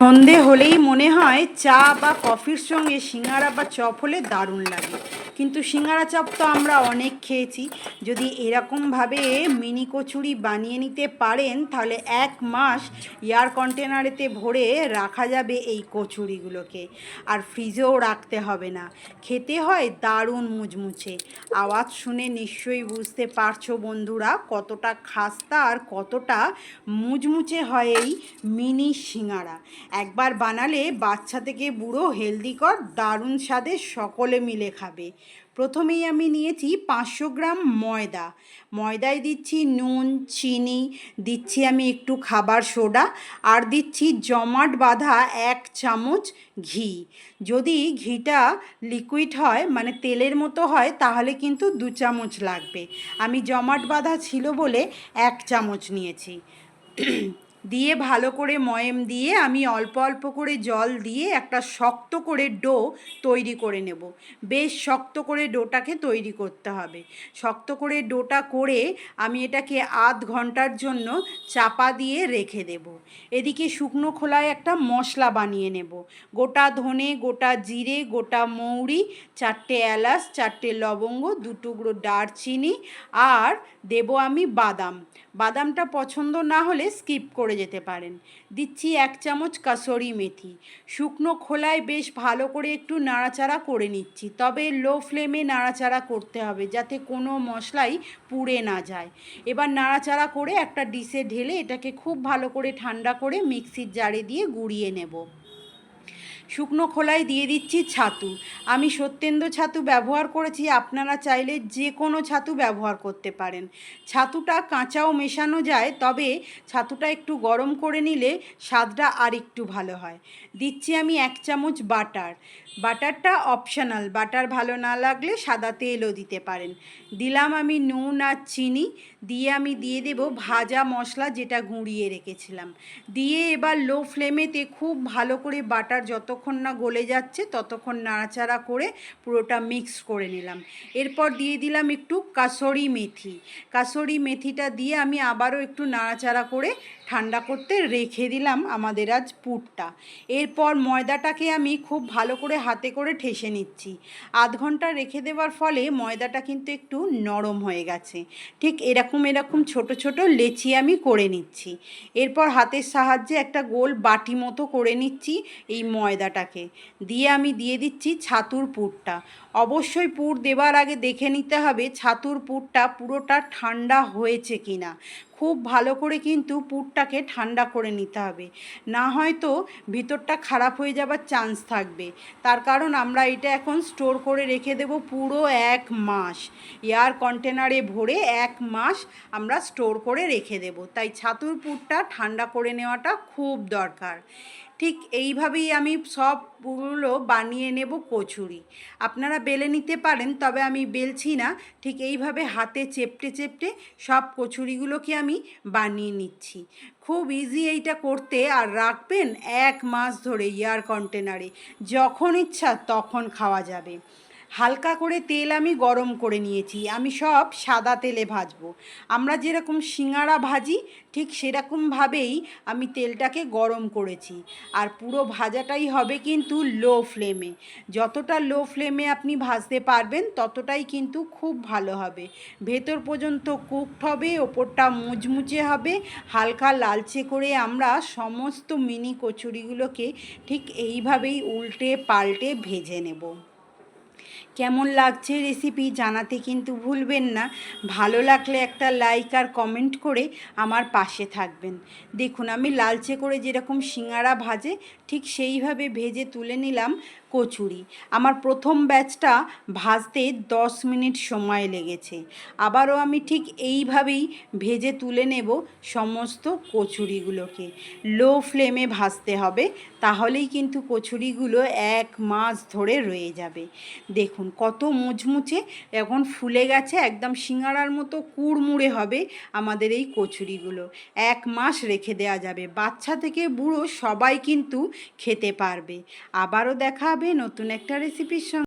সন্ধে হলেই মনে হয় চা বা কফির সঙ্গে সিঙ্গারা বা চপ হলে দারুণ লাগে। কিন্তু সিঙ্গারা চপ তো আমরা অনেক খেয়েছি। যদি এরকমভাবে মিনি কচুরি বানিয়ে নিতে পারেন, তাহলে এক মাস এয়ার কন্টেনারেতে ভরে রাখা যাবে এই কচুরিগুলোকে। আর ফ্রিজেও রাখতে হবে না। খেতে হয় দারুণ মুচমুচে। আওয়াজ শুনে নিশ্চয়ই বুঝতে পারছ বন্ধুরা কতটা খাস্তা আর কতটা মুচমুচে হয় এই মিনি সিঙ্গারা। একবার বানালে বাচ্চা থেকে বুড়ো হেলদিকর দারুণ স্বাদে সকলে মিলে খাবে। প্রথমেই আমি নিয়েছি পাঁচশো গ্রাম ময়দা। ময়দায় দিচ্ছি নুন, চিনি, দিচ্ছি আমি একটু খাবার সোডা আর দিচ্ছি জমাট বাঁধা এক চামচ ঘি। যদি ঘিটা লিকুইড হয় মানে তেলের মতো হয়, তাহলে কিন্তু দু চামচ লাগবে। আমি জমাট বাঁধা ছিল বলে এক চামচ নিয়েছি। দিয়ে ভালো করে ময়েম দিয়ে আমি অল্প অল্প করে জল দিয়ে একটা শক্ত করে ডো তৈরি করে নেব। বেশ শক্ত করে ডোটাকে তৈরি করতে হবে। শক্ত করে ডোটা করে আমি এটাকে আধ ঘণ্টার জন্য চাপা দিয়ে রেখে দেব। এদিকে শুকনো খোলায় একটা মশলা বানিয়ে নেব। গোটা ধনে, গোটা জিরে, গোটা মৌরি, চারটে এলাচ, চারটে লবঙ্গ, দু টুকরো দারচিনি আর দেব আমি বাদাম। বাদামটা পছন্দ না হলে স্কিপ করে যেতে পারেন। দিচ্ছি এক চামচ কাসরি মেথি। শুকনো খোলায় বেশ ভালো করে একটু নাড়াচাড়া করে নিচ্ছি। তবে লো ফ্লেমে নাড়াচাড়া করতে হবে যাতে কোনো মশলাই পুড়ে না যায়। এবার নাড়াচাড়া করে একটা ডিশে ঢেলে এটাকে খুব ভালো করে ঠান্ডা করে মিক্সির জারে দিয়ে গুঁড়িয়ে নেব। শুকনো খোলায় দিয়ে দিচ্ছি ছাতু। আমি সত্যেন্দ্র ছাতু ব্যবহার করেছি, আপনারা চাইলে যে কোনো ছাতু ব্যবহার করতে পারেন। ছাতুটা কাঁচাও মেশানো যায়, তবে ছাতুটা একটু গরম করে নিলে স্বাদটা আর একটু ভালো হয়। দিচ্ছি আমি এক চামচ বাটার। বাটারটা অপশনাল, বাটার ভালো না লাগলে সাদা তেলও দিতে পারেন। দিলাম আমি নুন আর চিনি, দিয়ে আমি দিয়ে দেব ভাজা মশলা যেটা গুঁড়িয়ে রেখেছিলাম। দিয়ে এবার লো ফ্লেমেতে খুব ভালো করে বাটার যতক্ষণ না গলে যাচ্ছে, ততক্ষণ নাড়াচাড়া করে পুরোটা মিক্স করে নিলাম। এরপর দিয়ে দিলাম একটু কাসরি মেথি। কাসরি মেথিটা দিয়ে আমি আবারও একটু নাড়াচাড়া করে ঠান্ডা করতে রেখে দিলাম আমাদের আজ পুরটা। এরপর ময়দাটাকে আমি খুব ভালো করে হাতে করে ঠেসে নিচ্ছি। আধ ঘণ্টা রেখে দেওয়ার ফলে ময়দাটা কিন্তু একটু নরম হয়ে গেছে। ঠিক এরকম এরকম ছোট ছোট লেচি আমি করে নিচ্ছি। এরপর হাতের সাহায্যে একটা গোল বাটি মতো করে নিচ্ছি এই ময়দাটাকে। দিয়ে আমি দিয়ে দিচ্ছি ছাতুর পুরটা। অবশ্যই পুর দেওয়ার আগে দেখে নিতে হবে ছাতুর পুরটা পুরোটা ঠান্ডা হয়েছে কিনা। খুব ভালো করে কিন্তু পুরটাকে ঠান্ডা করে নিতে হবে। না হয়তো ভিতরটা খারাপ হয়ে যাবার চান্স থাকবে। তার কারণ আমরা এটা এখন স্টোর করে রেখে দেব পুরো এক মাস। এয়ার কন্টেনারে ভরে এক মাস আমরা স্টোর করে রেখে দেব। তাই ছাতুর পুরটা ঠান্ডা করে নেওয়াটা খুব দরকার। ঠিক এইভাবেই আমি সবগুলো বানিয়ে নেব কচুরি। আপনারা বেলে নিতে পারেন, তবে আমি বেলছি না। ঠিক এইভাবে হাতে চেপটে চেপটে সব কচুরিগুলোকে আমি বানিয়ে নিচ্ছি। খুব ইজি এইটা করতে আর রাখবেন এক মাস ধরে ইয়ার কন্টেনারে যখন ইচ্ছা তখন খাওয়া যাবে। হালকা করে তেল আমি গরম করে নিয়েছি। আমি সব সাদা তেলে ভাজবো। আমরা যেরকম সিঙ্গারা ভাজি, ঠিক সেরকমভাবেই আমি তেলটাকে গরম করেছি। আর পুরো ভাজাটাই হবে কিন্তু লো ফ্লেমে। যতটা লো ফ্লেমে আপনি ভাজতে পারবেন, ততটাই কিন্তু খুব ভালো হবে। ভেতর পর্যন্ত কুকড হবে, ওপরটা মুচমুচে হবে। হালকা লালচে করে আমরা সমস্ত মিনি কচুরিগুলোকে ঠিক এইভাবেই উল্টে পাল্টে ভেজে নেব। কেমন লাগছে রেসিপি জানাতে কিন্তু ভুলবেন না। ভালো লাগলে একটা লাইক আর কমেন্ট করে আমার পাশে থাকবেন। দেখুন, আমি লালচে করে যেরকম সিঙ্গারা ভাজে, ঠিক সেইভাবে ভেজে তুলে নিলাম কচুরি। আমার প্রথম ব্যাচটা ভাজতে দশ মিনিট সময় লেগেছে। আবারও আমি ঠিক এইভাবেই ভেজে তুলে নেব সমস্ত কচুরিগুলোকে। লো ফ্লেমে ভাজতে হবে, তাহলেই কিন্তু কচুরিগুলো এক মাস ধরে রয়ে যাবে। দেখুন, কত মুচমুচে এখন ফুলে গেছে, একদম সিঙ্গারার মতো কুড়মুড়ে হবে আমাদের এই কচুরিগুলো। এক মাস রেখে দেওয়া যাবে, বাচ্চা থেকে বুড়ো সবাই কিন্তু খেতে পারবে। আবারও দেখা হবে নতুন একটা রেসিপির সঙ্গে।